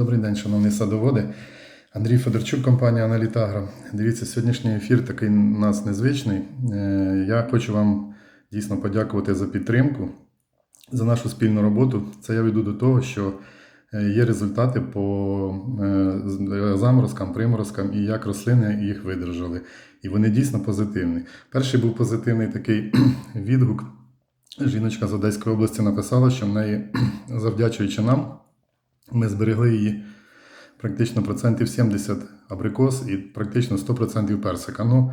Добрий день, шановні садоводи. Андрій Федорчук, компанія Аналітагро. Дивіться, сьогоднішній ефір такий у нас незвичний. Е, Я хочу вам дійсно подякувати за підтримку, за нашу спільну роботу. Це я веду до того, що е, є результати по е, заморозкам, приморозкам і як рослини їх видержали. І вони дійсно позитивні. Перший був позитивний такий відгук. Жіночка з Одеської області написала, що в неї, завдячуючи нам, ми зберегли її практично процентів 70 абрикос і практично 100% персика. Ну,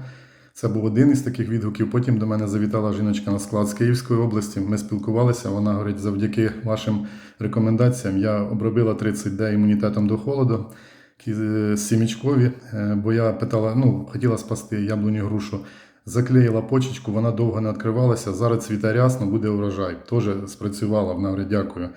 це був один із таких відгуків. Потім до мене завітала жіночка на склад з Київської області. Ми спілкувалися. Вона говорить, завдяки вашим рекомендаціям я обробила 30D імунітетом до холоду. Сімічкові, е, бо я питала, ну, хотіла спасти яблуню грушу. Заклеїла почечку, вона довго не відкривалася. Зараз цвіте рясно, буде урожай. Теж спрацювала, вона говорить, дякую.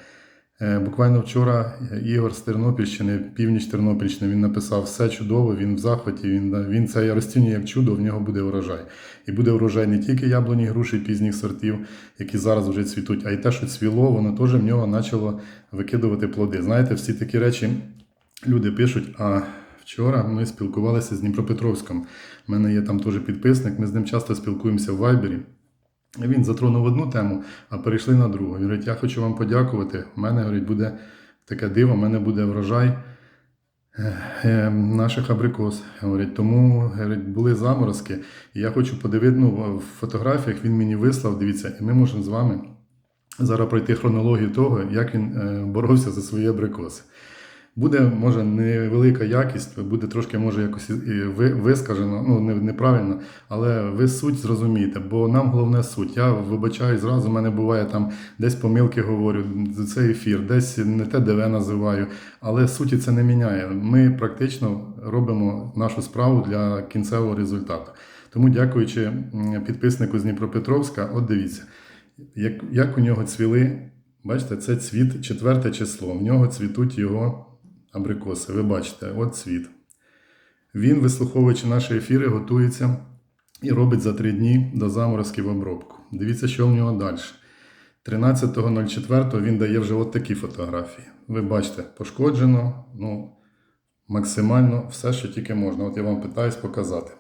Е, Буквально вчора Ігор з Тернопільщини, північ Тернопільщини, він написав все чудово, він в захваті, він, він це розцінює як чудо, в нього буде урожай. І буде урожай не тільки яблуні, груші пізніх сортів, які зараз вже цвітуть, а й те, що цвіло, воно теж в нього почало викидувати плоди. Знаєте, всі такі речі люди пишуть, а вчора ми спілкувалися з Дніпропетровськом. У мене є там теж підписник, ми з ним часто спілкуємося в Вайбері. Він затронув одну тему, а перейшли на другу. Він говорить, я хочу вам подякувати. У мене говорить, буде таке диво, у мене буде врожай е, е, наших абрикос. Говорить, тому говорить, були заморозки. І я хочу подивити, ну, в фотографіях він мені вислав, дивіться, і ми можемо з вами зараз пройти хронологію того, як він е, боровся за свої абрикоси. Буде, може, невелика якість, буде трошки, може, якось і вискажено, ну, неправильно, але ви суть зрозумієте, бо нам головне суть. Я вибачаю зразу, в мене буває там десь помилки говорю, це ефір, десь не те ДВ називаю, але суті це не міняє. Ми практично робимо нашу справу для кінцевого результату. Тому, дякуючи підписнику з Дніпропетровська, от дивіться, як, як у нього цвіли, бачите, це цвіт, четверте число. В нього цвітуть його абрикоси. Ви бачите, от цвіт. Він, вислуховуючи наші ефіри, готується і робить за три дні до заморозків обробку. Дивіться, що в нього далі. 13.04 він дає вже от такі фотографії. Ви бачите, пошкоджено, ну, максимально все, що тільки можна. От я вам питаюсь показати.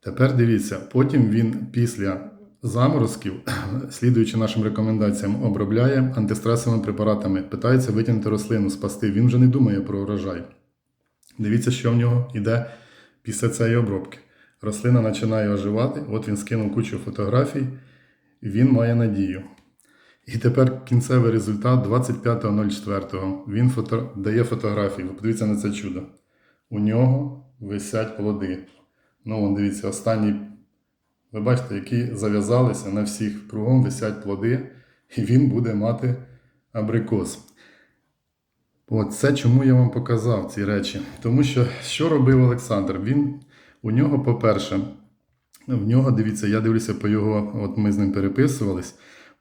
Тепер дивіться, потім він після заморозків, слідуючи нашим рекомендаціям, обробляє антистресовими препаратами, питається витягнути рослину, спасти. Він вже не думає про урожай. Дивіться, що в нього йде після цієї обробки. Рослина починає оживати, от він скинув кучу фотографій, він має надію. І тепер кінцевий результат 25.04. Він фото... дає фотографії. Ви подивіться на це чудо. У нього висять плоди. Ну, дивіться, останні, ви бачите, які зав'язалися на всіх кругом висять плоди, і він буде мати абрикос. От це чому я вам показав ці речі. Тому що що робив Олександр? Він у нього, по-перше, в нього, дивіться, я дивлюся по його, от ми з ним переписувались,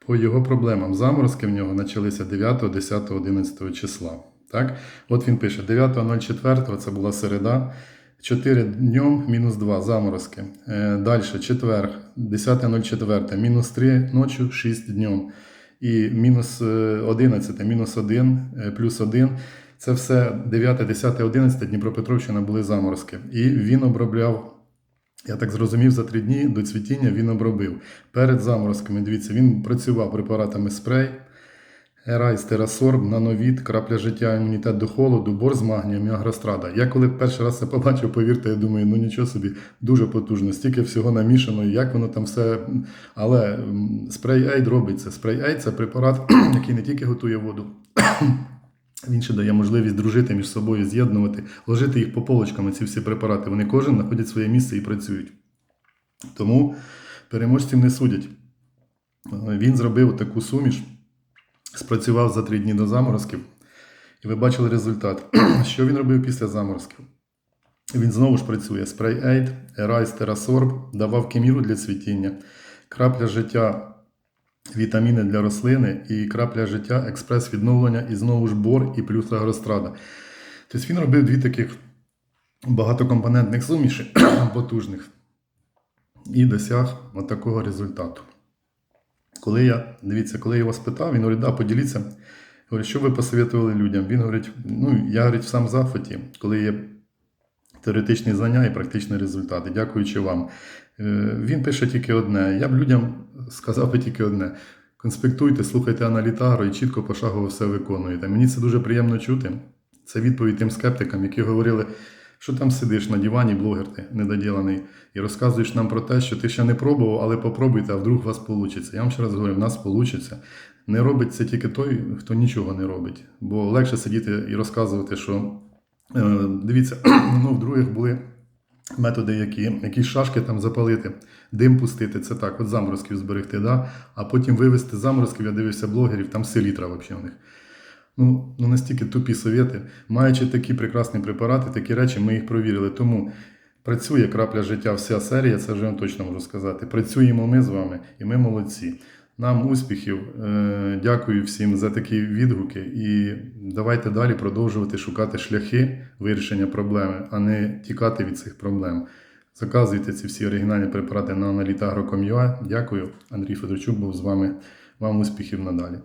по його проблемам. Заморозки в нього почалися 9, 10, 11 числа. Так? От він пише: 9.04, це була середа. 4 днем мінус 2 заморозки. Е, Далі, четвер, 10.04, мінус 3 ночі, 6 днем. І мінус е, 11, мінус 1, е, плюс 1. Це все 9, 10, 11 Дніпропетровщина були заморозки. І він обробляв, я так зрозумів, за 3 дні до цвітіння він обробив. Перед заморозками, дивіться, він працював препаратами спрей. Ерайс, Терасорб, Нановіт, крапля життя, імунітет до холоду, бор з магнієм і агрострада. Я коли перший раз це побачив, повірте, я думаю, ну нічого собі, дуже потужно, стільки всього намішано, як воно там все. Але спрей Ейд робиться. Спрей Ейд це препарат, який не тільки готує воду, він ще дає можливість дружити між собою, з'єднувати, ложити їх по полочкам, ці всі препарати. Вони кожен знаходять своє місце і працюють. Тому переможців не судять. Він зробив таку суміш спрацював за три дні до заморозків, і ви бачили результат. Що він робив після заморозків? Він знову ж працює спрей Aid, Ерайс Терасорб, давав кеміру для цвітіння, крапля життя, вітаміни для рослини і крапля життя, експрес відновлення, і знову ж бор і плюс агрострада. Тобто він робив дві таких багатокомпонентних суміші потужних і досяг от результату. Коли я, дивіться, коли я його спитав, він говорить, да, поділіться Говорю, що ви посоветували людям? Він говорить: ну, я говорить, сам в захваті, коли є теоретичні знання і практичні результати. Дякуючи вам. Е, Він пише тільки одне. Я б людям сказав би тільки одне: конспектуйте, слухайте аналітару і чітко пошагово все виконуєте. Мені це дуже приємно чути. Це відповідь тим скептикам, які говорили, що там сидиш на дивані, блогер ти недоділений, і розказуєш нам про те, що ти ще не пробував, але попробуйте, а вдруг у вас вийде. Я вам ще раз говорю, в нас вийде. Не робить це тільки той, хто нічого не робить. Бо легше сидіти і розказувати, що е, дивіться, ну, в других були методи, які якісь шашки там запалити, дим пустити, це так, от заморозків зберегти, да? а потім вивезти заморозків, я дивився блогерів, там селітра взагалі у них. Ну, ну настільки тупі совєти. Маючи такі прекрасні препарати, такі речі, ми їх провірили. Тому працює крапля життя, вся серія, це вже я точно можу сказати. Працюємо ми з вами, і ми молодці. Нам успіхів. Е, Дякую всім за такі відгуки. І давайте далі продовжувати шукати шляхи вирішення проблеми, а не тікати від цих проблем. Заказуйте ці всі оригінальні препарати на analytagro.com.ua. Дякую. Андрій Федорчук був з вами. Вам успіхів надалі.